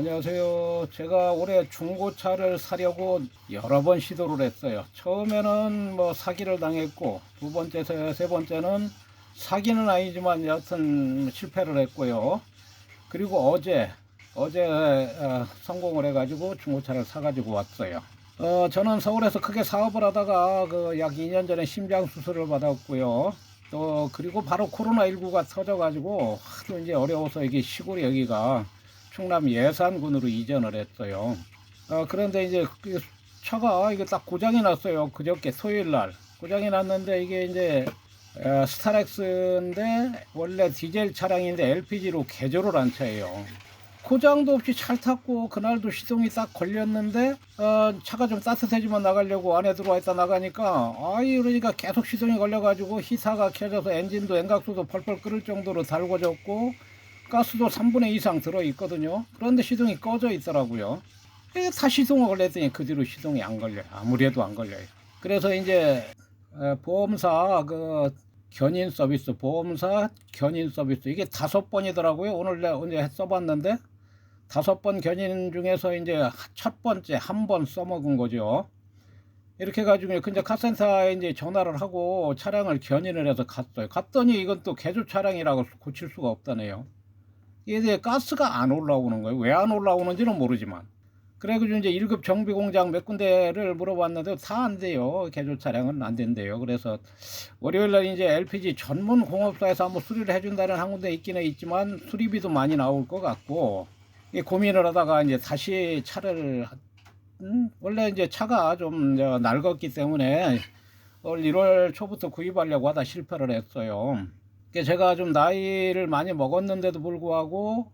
안녕하세요. 제가 올해 중고차를 사려고 여러 번 시도를 했어요. 처음에는 뭐 사기를 당했고, 두 번째, 세, 세 번째는 사기는 아니지만 여하튼 실패를 했고요. 그리고 어제, 어제 어, 성공을 해가지고 중고차를 사가지고 왔어요. 어, 저는 서울에서 크게 사업을 하다가 그 약 2년 전에 심장 수술을 받았고요. 또 그리고 바로 코로나 19가 터져가지고 하도 이제 어려워서 이게 시골 여기가 충남 예산군으로 이전을 했어요. 어, 그런데 이제 그 차가 이게 딱 고장이 났어요. 그저께 토요일 날 고장이 났는데 이게 이제 어, 스타렉스인데 원래 디젤 차량인데 LPG로 개조를 한 차예요. 고장도 없이 잘 탔고 그날도 시동이 딱 걸렸는데 어, 차가 좀 따뜻해지면 나가려고 안에 들어와 있다 나가니까 아이 그러니까 계속 시동이 걸려가지고 히사가 켜져서 엔진도 엔각수도 펄펄 끓을 정도로 달궈졌고 가스도 3분의 2 이상 들어 있거든요. 그런데 시동이 꺼져 있더라고요. 이게 다 시동을 걸렸더니 그 뒤로 시동이 안 걸려요. 아무래도 안 걸려요. 그래서 이제 에, 보험사 그 견인 서비스, 보험사 견인 서비스 이게 다섯 번이더라고요. 오늘 내가 언제 써봤는데 다섯 번 견인 중에서 이제 첫 번째 한 번 써먹은 거죠. 이렇게 해가지고 근데 카센터에 이제 전화를 하고 차량을 견인을 해서 갔어요. 갔더니 이건 또 개조 차량이라고 고칠 수가 없다네요. 이게 가스가 안 올라오는 거예요. 왜 안 올라오는지는 모르지만. 그래가지고 이제 1급 정비 공장 몇 군데를 물어봤는데 다 안 돼요. 개조 차량은 안 된대요. 그래서 월요일 날 이제 LPG 전문 공업사에서 한번 수리를 해준다는 한 군데 있기는 있지만 수리비도 많이 나올 것 같고 이 고민을 하다가 이제 다시 차를 음, 원래 이제 차가 좀저 낡았기 때문에 올 1월 초부터 구입하려고 하다 실패를 했어요. 그게 제가 좀 나이를 많이 먹었는데도 불구하고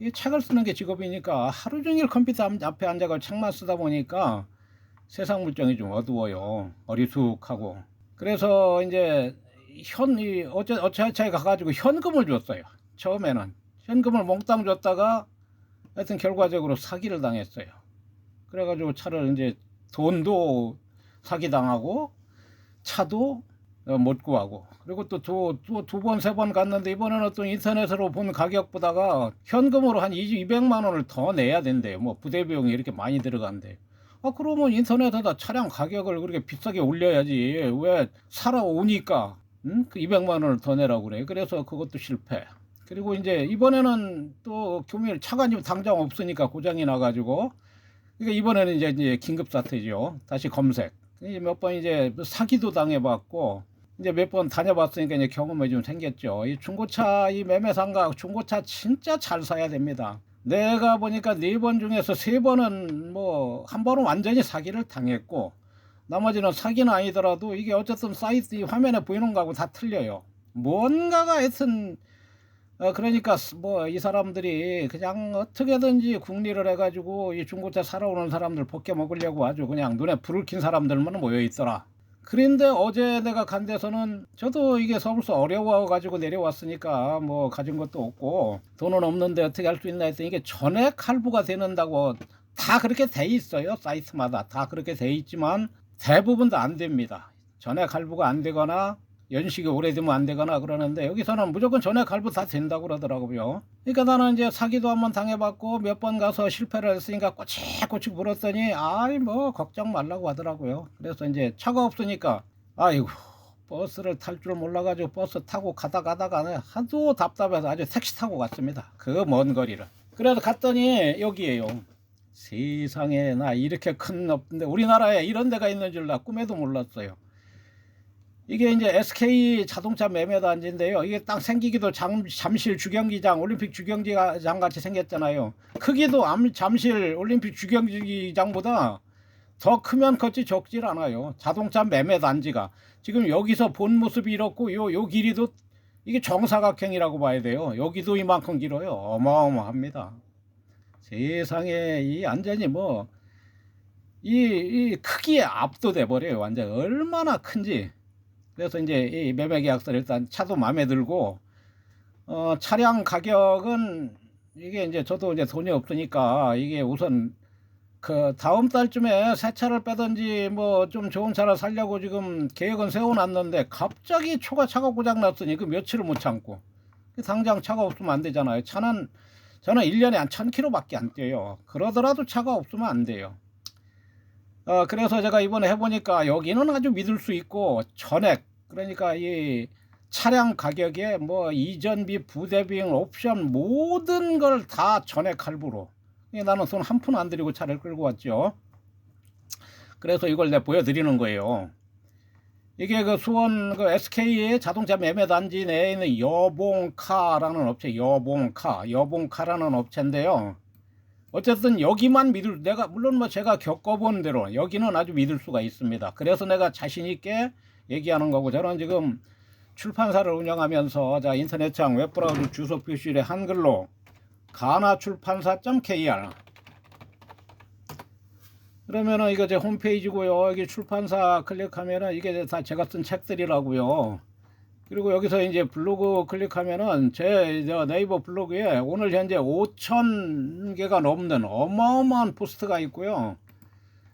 이 책을 쓰는 게 직업이니까 하루 종일 컴퓨터 앞- 앞에 앉아가 책만 쓰다 보니까 세상 물정이 좀 어두워요. 어리숙하고. 그래서 이제 현, 어차차에 가가지고 현금을 줬어요. 처음에는. 현금을 몽땅 줬다가 하여튼 결과적으로 사기를 당했어요. 그래가지고 차를 이제 돈도 사기당하고 차도 어, 못 구하고 그리고 또 두 번 세번 갔는데 이번에는 또 인터넷으로 본 가격보다가 현금으로 한 200만 원을 더 내야 된대요. 뭐 부대 비용이 이렇게 많이 들어간대. 아 그러면 인터넷에다 차량 가격을 그렇게 비싸게 올려야지 왜 사러 오니까 응? 그 200만 원을 더 내라고 그래. 그래서 그것도 실패. 그리고 이제 이번에는 또 교밀 차가 지금 당장 없으니까 고장이 나가지고 그러니까 이번에는 이제, 이제 긴급 사태죠. 다시 검색. 몇 번 이제 사기도 당해봤고 이제 몇 번 다녀봤으니까 이제 경험이 좀 생겼죠. 이 중고차 이 매매상가 중고차 진짜 잘 사야 됩니다. 내가 보니까 네 번 중에서 세 번은 뭐 한 번은 완전히 사기를 당했고 나머지는 사기는 아니더라도 이게 어쨌든 사이트 이 화면에 보이는 거하고 다 틀려요. 뭔가가 하여튼 어 그러니까 뭐 이 사람들이 그냥 어떻게든지 국리를 해가지고 이 중고차 사러 오는 사람들 벗겨 먹으려고 아주 그냥 눈에 불을 킨 사람들만 모여 있더라. 그런데 어제 내가 간 데서는 저도 이게 서울서 어려워 가지고 내려왔으니까 뭐 가진 것도 없고 돈은 없는데 어떻게 할 수 있나 했더니 이게 전액 할부가 되는다고 다 그렇게 돼 있어요. 사이트마다 다 그렇게 돼 있지만 대부분 다 안 됩니다. 전액 할부가 안 되거나 연식이 오래되면 안 되거나 그러는데 여기서는 무조건 전액 할부 다 된다고 그러더라고요. 그러니까 나는 이제 사기도 한번 당해봤고 몇 번 가서 실패를 했으니까 꼬치꼬치 물었더니 아이 뭐 걱정 말라고 하더라고요. 그래서 이제 차가 없으니까 아이고 버스를 탈 줄 몰라가지고 버스 타고 가다 가다가 하도 답답해서 아주 택시 타고 갔습니다. 그 먼 거리를. 그래서 갔더니 여기에요. 세상에 나 이렇게 큰 업인데 우리나라에 이런 데가 있는 줄 나 꿈에도 몰랐어요. 이게 이제 SK 자동차 매매 단지인데요. 이게 딱 생기기도 잠, 잠실 주경기장, 올림픽 주경기장 같이 생겼잖아요. 크기도 암- 잠실 올림픽 주경기장보다 더 크면 컸지 적질 않아요. 자동차 매매 단지가 지금 여기서 본 모습이 이렇고 요, 요 길이도 이게 정사각형이라고 봐야 돼요. 여기도 이만큼 길어요. 어마어마합니다. 세상에 이 완전히 뭐 이, 이 크기에 압도돼 버려요. 완전 얼마나 큰지. 그래서 이제 이 매매 계약서를 일단 차도 마음에 들고 어 차량 가격은 이게 이제 저도 이제 돈이 없으니까 이게 우선 그 다음 달쯤에 새 차를 빼든지 뭐 좀 좋은 차를 살려고 지금 계획은 세워놨는데 갑자기 초가 차가 고장 났으니 그 며칠을 못 참고 당장 차가 없으면 안 되잖아요. 차는 저는 1년에 한 1000km밖에 안 뛰어요. 그러더라도 차가 없으면 안 돼요. 어, 그래서 제가 이번에 해보니까 여기는 아주 믿을 수 있고 전액 그러니까 이 차량 가격에 뭐 이전비, 부대비용, 옵션 모든 걸 다 전액 할부로 예, 나는 손한푼 안 들이고 차를 끌고 왔죠. 그래서 이걸 내가 보여드리는 거예요. 이게 그 수원 그 SK의 자동차 매매 단지 내에 있는 여봉카라는 업체, 여봉카, 여봉카라는 업체인데요. 어쨌든 여기만 믿을 내가 물론 뭐 제가 겪어본 대로 여기는 아주 믿을 수가 있습니다. 그래서 내가 자신 있게 얘기하는 거고 저는 지금 출판사를 운영하면서 자 인터넷창 웹브라우저 주소 표시를 한글로 가나출판사.kr 그러면은 이거 제 홈페이지고요. 여기 출판사 클릭하면은 이게 다 제가 쓴 책들이라고요. 그리고 여기서 이제 블로그 클릭하면은 제 네이버 블로그에 오늘 현재 5천 개가 넘는 어마어마한 포스트가 있고요.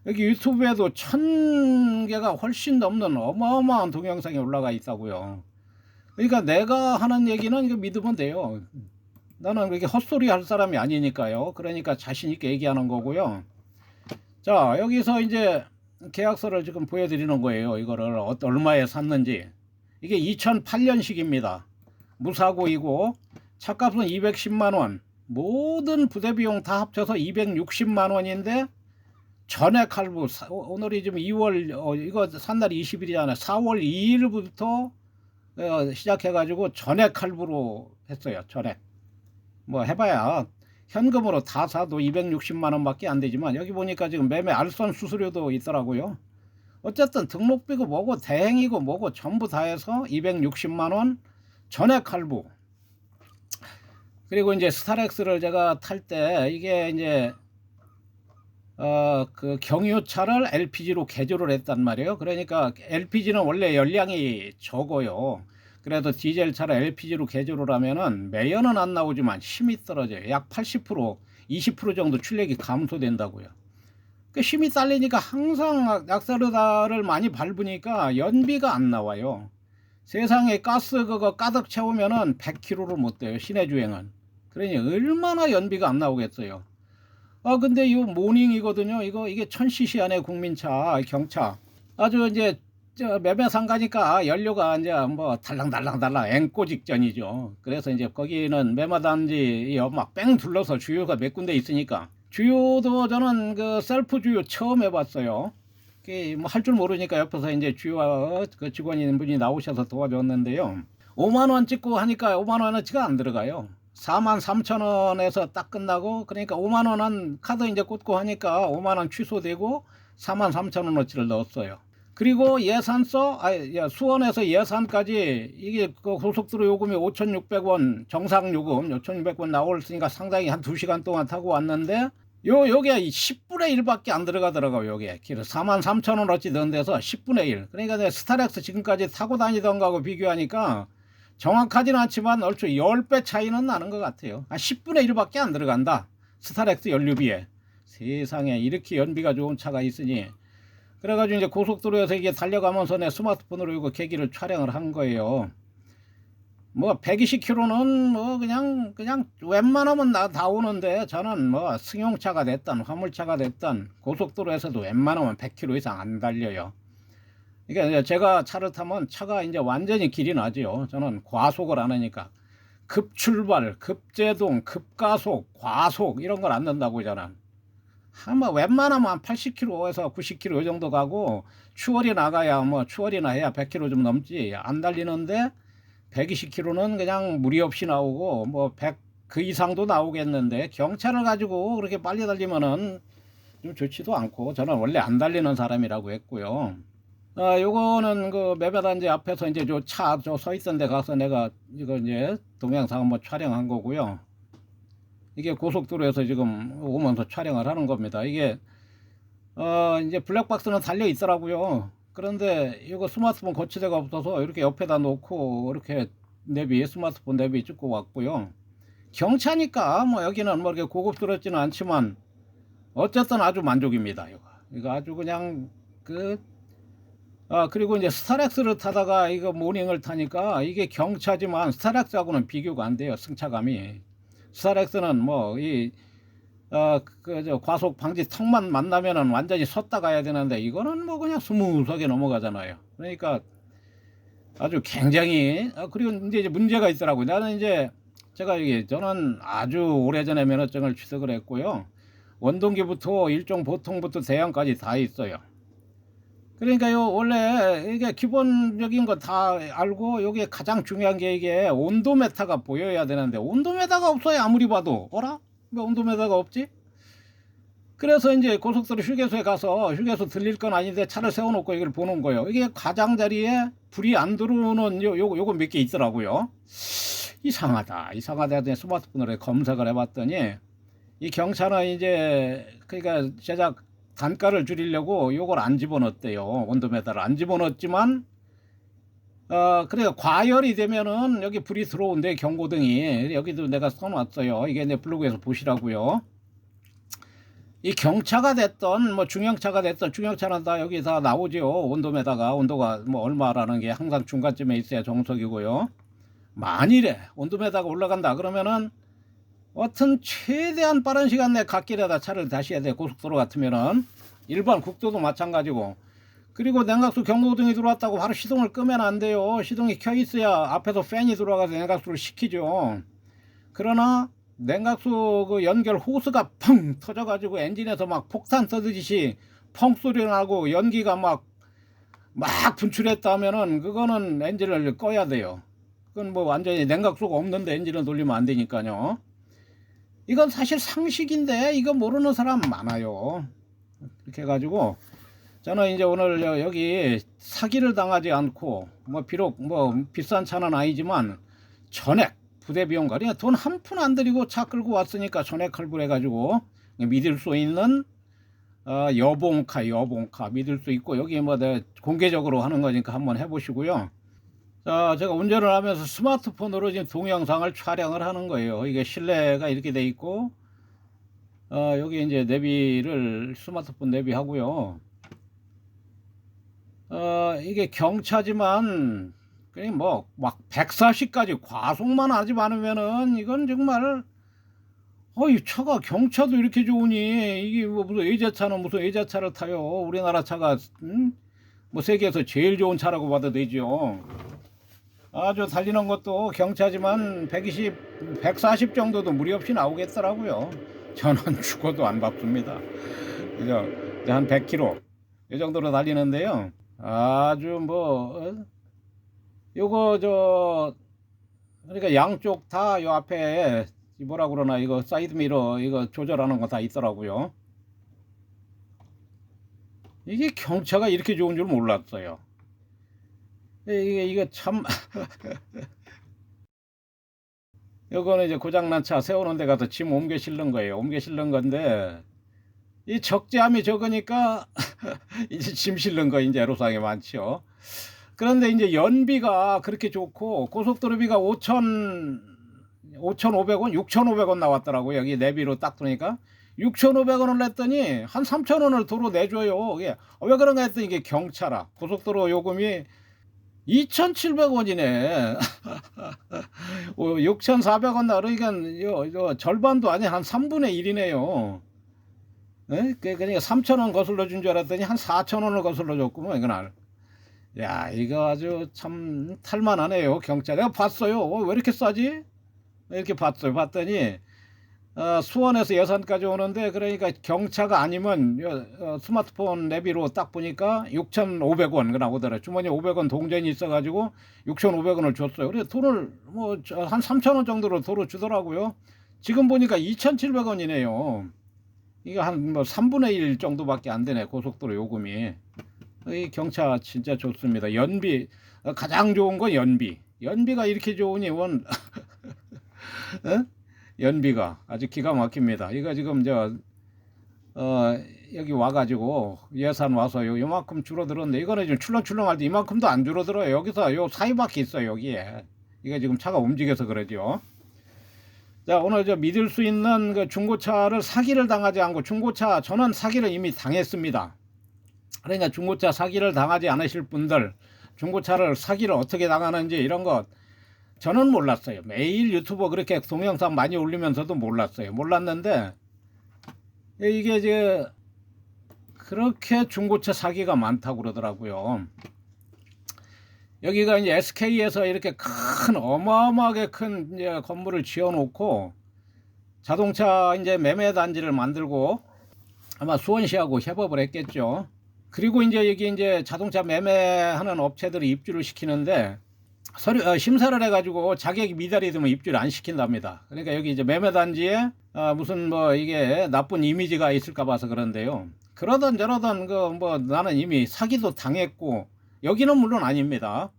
여기 유튜브에도 천 개가 훨씬 넘는 어마어마한 동영상이 올라가 있다고요. 그러니까 내가 하는 얘기는 이거 믿으면 돼요. 나는 그렇게 헛소리 할 사람이 아니니까요. 그러니까 자신 있게 얘기하는 거고요. 자, 여기서 이제 계약서를 지금 보여드리는 거예요. 이거를 어- 얼마에 샀는지. 이게 2008년식입니다. 무사고이고 차값은 210만 원. 모든 부대 비용 다 합쳐서 260만 원인데 전액 할부 오늘이 지금 2월 어, 이거 산 날이 20일이잖아요. 4월 2일부터 어, 시작해가지고 전액 할부로 했어요. 전액. 뭐 해봐야 현금으로 다 사도 260만 원밖에 안 되지만 여기 보니까 지금 매매 알선 수수료도 있더라고요. 어쨌든 등록비고 뭐고 대행이고 뭐고 전부 다 해서 260만 원 전액 할부. 그리고 이제 스타렉스를 제가 탈 때 이게 이제 어 그 경유차를 LPG로 개조를 했단 말이에요. 그러니까 LPG는 원래 열량이 적어요. 그래도 디젤 차를 LPG로 개조를 하면은 매연은 안 나오지만 힘이 떨어져요. 약 80% 20% 정도 출력이 감소된다고요. 그 힘이 딸리니까 항상 약사르다를 많이 밟으니까 연비가 안 나와요. 세상에 가스 그거 가득 채우면은 100km를 못 돼요. 시내 주행은. 그러니 얼마나 연비가 안 나오겠어요. 아 근데 이 모닝이거든요. 이거 이게 1000cc 안에 국민차 경차 아주 이제 저 매매상 가니까 연료가 이제 뭐 달랑달랑달랑 앵꼬 직전이죠. 그래서 이제 거기는 매마단지 막 뺑 둘러서 주유가 몇 군데 있으니까 주유도 저는 그 셀프 주유 처음 해봤어요. 뭐 할 줄 모르니까 옆에서 이제 주유 그 직원인 분이 나오셔서 도와줬는데요. 5만 원 찍고 하니까 5만 원어치가 안 들어가요. 4만 3천 원에서 딱 끝나고 그러니까 5만 원은 카드 이제 꽂고 하니까 5만 원 취소되고 4만 3천 원어치를 넣었어요. 그리고 예산서 아 수원에서 예산까지 이게 그 고속도로 요금이 5,600원 정상 요금 5,600원 나올으니까 상당히 한 2시간 동안 타고 왔는데 요 요게 10분의 1밖에 안 들어가더라고요. 요게 길을 4만 3천 원어치 넣은 데서 10분의 1. 그러니까 내가 스타렉스 지금까지 타고 다니던 거하고 비교하니까 정확하지는 않지만 얼추 10배 차이는 나는 것 같아요. 한 10분의 1밖에 안 들어간다. 스타렉스 연료비에. 세상에 이렇게 연비가 좋은 차가 있으니 그래가지고 이제 고속도로에서 이게 달려가면서 내 스마트폰으로 이거 계기를 촬영을 한 거예요. 뭐 120km는 뭐 그냥 그냥 웬만하면 나 다 오는데 저는 뭐 승용차가 됐든 화물차가 됐든 고속도로에서도 웬만하면 100km 이상 안 달려요. 그러니까 제가 차를 타면 차가 이제 완전히 길이 나죠. 저는 과속을 안 하니까 급출발, 급제동, 급가속, 과속 이런 걸 안 넣는다고 저는. 한뭐 웬만하면 한 80km에서 90km 이 정도 가고 추월이 나가야 뭐 추월이나 해야 100km 좀 넘지 안 달리는데 120km는 그냥 무리 없이 나오고 뭐 100 그 이상도 나오겠는데 경차를 가지고 그렇게 빨리 달리면은 좀 좋지도 않고 저는 원래 안 달리는 사람이라고 했고요. 아, 요거는 그 매매단지 앞에서 이제 저 차 저 서 있던 데 가서 내가 이거 이제 동영상 한번 촬영한 거고요. 이게 고속도로에서 지금 오면서 촬영을 하는 겁니다. 이게 어 이제 블랙박스는 달려 있더라고요. 그런데 이거 스마트폰 거치대가 없어서 이렇게 옆에다 놓고 이렇게 내비 스마트폰 내비 찍고 왔고요. 경차니까 뭐 여기는 뭐 이렇게 고급스럽지는 않지만 어쨌든 아주 만족입니다. 이거 이거 아주 그냥 그 아, 그리고 이제 스타렉스를 타다가 이거 모닝을 타니까 이게 경차지만 스타렉스하고는 비교가 안 돼요. 승차감이. 스타렉스는 뭐 이 어, 그, 저, 과속 방지 턱만 만나면은 완전히 섰다 가야 되는데, 이거는 뭐 그냥 스무스하게 넘어가잖아요. 그러니까 아주 굉장히, 아, 그리고 이제 이제 문제가 있더라고요. 나는 이제, 제가 이게, 저는 아주 오래전에 면허증을 취득을 했고요. 원동기부터 일종 보통부터 대형까지 다 있어요. 그러니까요, 원래 이게 기본적인 거 다 알고, 여기에 가장 중요한 게 이게 온도메타가 보여야 되는데, 온도메타가 없어요, 아무리 봐도. 어라? 왜 온도메타가 없지? 그래서 이제 고속도로 휴게소에 가서 휴게소 들릴 건 아닌데 차를 세워놓고 이걸 보는 거예요. 이게 가장자리에 불이 안 들어오는 요, 요, 요거 몇 개 있더라고요. 이상하다. 이상하다. 해서 스마트폰으로 검색을 해봤더니 이 경차는 이제 그러니까 제작 단가를 줄이려고 요걸 안 집어넣었대요. 온도메타를 안 집어넣었지만 어, 그래요. 과열이 되면은 여기 불이 들어온대, 경고등이. 여기도 내가 써놨어요. 이게 내 블로그에서 보시라고요. 이 경차가 됐던, 뭐 중형차가 됐던, 중형차는 다 여기 다 나오죠. 온도에다가 온도가 뭐 얼마라는 게 항상 중간쯤에 있어야 정석이고요. 만일에 온도에다가 올라간다 그러면은 어떤 최대한 빠른 시간 내에 갓길에다 차를 다시 해야 돼. 고속도로 같으면은. 일반 국도도 마찬가지고. 그리고 냉각수 경고등이 들어왔다고 바로 시동을 끄면 안 돼요. 시동이 켜 있어야 앞에서 팬이 들어가서 냉각수를 식히죠. 그러나 냉각수 그 연결 호스가 펑 터져가지고 엔진에서 막 폭탄 터지듯이 펑 소리 나고 연기가 막, 막 분출했다면은 그거는 엔진을 꺼야 돼요. 그건 뭐 완전히 냉각수가 없는데 엔진을 돌리면 안 되니까요. 이건 사실 상식인데 이거 모르는 사람 많아요. 이렇게 해가지고 저는 이제 오늘 여- 여기 사기를 당하지 않고 뭐 비록 뭐 비싼 차는 아니지만 전액 부대 비용가 그냥 돈한 푼 안 들이고 차 끌고 왔으니까 전액 할부해 가지고 믿을 수 있는 어, 여봉카 여봉카 믿을 수 있고 여기 뭐 공개적으로 하는 거니까 한번 해보시고요. 자, 제가 운전을 하면서 스마트폰으로 지금 동영상을 촬영을 하는 거예요. 이게 실내가 이렇게 돼 있고 어, 여기 이제 내비를 스마트폰 내비하고요. 어, 이게 경차지만, 그냥 뭐, 막 140까지 과속만 하지 않으면은, 이건 정말, 어, 이 차가 경차도 이렇게 좋으니, 이게 뭐 무슨 외제차는 무슨 외제차를 타요. 우리나라 차가, 음? 뭐 세계에서 제일 좋은 차라고 봐도 되죠. 아주 달리는 것도 경차지만 120, 140 정도도 무리 없이 나오겠더라고요. 저는 죽어도 안. 그죠? 이제 한 100km. 이 정도로 달리는데요. 아주 뭐 어? 요거 저 그러니까 양쪽 다 요 앞에 이 뭐라 그러나 이거 사이드 미러 이거 조절하는 거 다 있더라고요. 이게 경차가 이렇게 좋은 줄 몰랐어요. 이게 이게 참 요거는 이제 고장난 차 세우는 데 가서 짐 옮겨 실는 거예요. 옮겨 실는 건데 이 적재함이 적으니까 이제 짐 실는 거 이제 애로사항이 많죠. 그런데 이제 연비가 그렇게 좋고 고속도로비가 5천 5,500원, 6,500원 나왔더라고요. 여기 내비로 딱 보니까 6,500원을 냈더니 한 3,000원을 도로 내줘요. 이게 어, 왜 그런가 했더니 이게 경차라. 고속도로 요금이 2,700원이네. 6,400원 나 그러니까 절반도 아니 한 3분의 1이네요. 예? 그- 그러니까 3,000원 거슬러 준 줄 알았더니 한 4,000원을 거슬러 줬구만 이건 야 이거 아주 참 탈만하네요 경차 내가 봤어요. 어, 왜 이렇게 싸지? 이렇게 봤어요. 봤더니 어, 수원에서 여산까지 오는데 그러니까 경차가 아니면 요, 어, 스마트폰 내비로 딱 보니까 6,500원 그 나오더라 주머니에 500원 동전이 있어가지고 6,500원을 줬어요. 그래 돈을 뭐 한 3,000원 정도로 도로 주더라고요. 지금 보니까 2,700원이네요 이게 한뭐 3분의 1 정도밖에 안 되네 고속도로 요금이. 이 경차 진짜 좋습니다. 연비 어, 가장 좋은 건 연비. 연비가 이렇게 좋으니 원 어? 연비가 아주 기가 막힙니다. 이거 지금 저 어, 여기 와가지고 예산 와서 요, 요만큼 줄어들었는데 이거는 지금 출렁출렁할 때 이만큼도 안 줄어들어요. 여기서 요 사이밖에 있어요 여기에. 이거 지금 차가 움직여서 그러죠 자, 오늘 저 믿을 수 있는 그 중고차를 사기를 당하지 않고 중고차 저는 사기를 이미 당했습니다. 그러니까 중고차 사기를 당하지 않으실 분들 중고차를 사기를 어떻게 당하는지 이런 것 저는 몰랐어요. 매일 유튜버 그렇게 동영상 많이 올리면서도 몰랐어요. 몰랐는데 이게 이제 그렇게 중고차 사기가 많다고 그러더라고요. 여기가 이제 SK에서 이렇게 큰 어마어마하게 큰 이제 건물을 지어놓고 자동차 이제 매매 단지를 만들고 아마 수원시하고 협업을 했겠죠. 그리고 이제 여기 이제 자동차 매매하는 업체들이 입주를 시키는데 서류 어, 심사를 해가지고 자격이 미달이 되면 입주를 안 시킨답니다. 그러니까 여기 이제 매매 단지에 아, 무슨 뭐 이게 나쁜 이미지가 있을까 봐서 그런데요. 그러던 저러던 그 뭐 나는 이미 사기도 당했고 여기는 물론 아닙니다.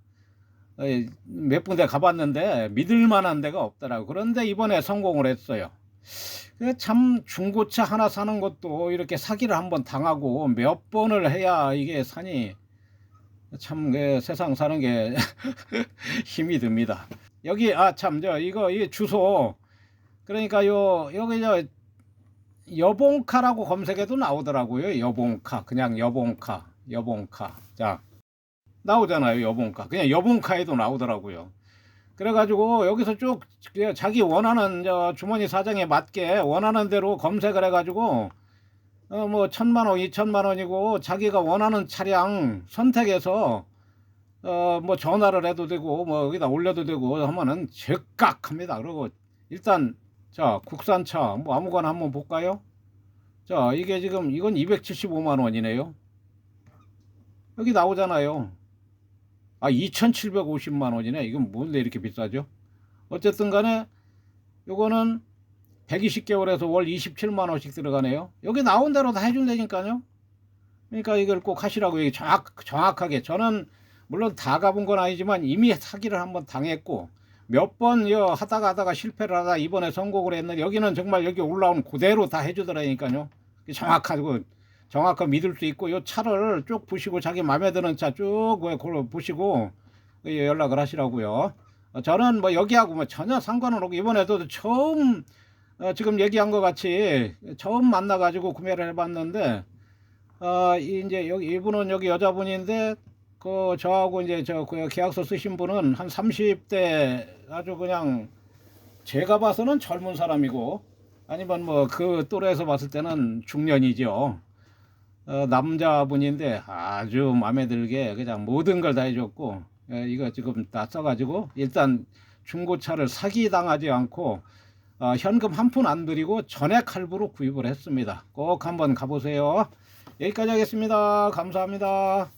어, 몇 군데 가봤는데 믿을 만한 데가 없더라고. 그런데 이번에 성공을 했어요. 그참 중고차 하나 사는 것도 이렇게 사기를 한번 당하고 몇 번을 해야 이게 산이 참그 세상 사는 게 힘이 듭니다. 여기 아 참 저 이거 이 주소 그러니까 요 여기 저 여봉카라고 검색해도 나오더라고요. 여봉카 그냥 여봉카 여봉카 자 나오잖아요. 여봉카 그냥 여봉카에도 나오더라고요. 그래가지고 여기서 쭉 자기 원하는 저 주머니 사정에 맞게 원하는 대로 검색을 해가지고 어 뭐 천만 원, 이천만 원이고 자기가 원하는 차량 선택해서 어 뭐 전화를 해도 되고 뭐 여기다 올려도 되고 하면은 즉각합니다. 그리고 일단 자 국산차 뭐 아무거나 한번 볼까요? 자 이게 지금 이건 275만 원이네요. 여기 나오잖아요. 아 2,750만 원이네. 이건 뭔데 이렇게 비싸죠? 어쨌든 간에 요거는 120개월에서 월 27만 원씩 들어가네요. 여기 나온 대로 다 해준다니까요. 그러니까 이걸 꼭 하시라고 얘기 정확, 정확하게. 저는 물론 다 가본 건 아니지만 이미 사기를 한번 당했고 몇 번 하다가 하다가 실패를 하다 이번에 성공을 했는데 여기는 정말 여기 올라온 그대로 다 해주더라니까요. 정확하고 정확하게 믿을 수 있고 요 차를 쭉 보시고 자기 마음에 드는 차쭉 보시고 연락을 하시라고요. 어, 저는 뭐 여기하고 뭐 전혀 상관은 없고 이번에도 처음 어, 지금 얘기한 것 같이 처음 만나가지고 구매를 해봤는데 어, 이- 이제 여기 이분은 여기 여자분인데 그 저하고 이제 저그 계약서 쓰신 분은 한 30대 아주 그냥 제가 봐서는 젊은 사람이고 아니면 뭐 그 또래에서 봤을 때는 중년이죠. 어, 남자분인데 아주 마음에 들게 그냥 모든 걸 다 해줬고 예, 이거 지금 다 써가지고 일단 중고차를 사기 당하지 않고 어, 현금 한 푼안 드리고 전액 할부로 구입을 했습니다. 꼭 한번 가보세요. 여기까지 하겠습니다. 감사합니다.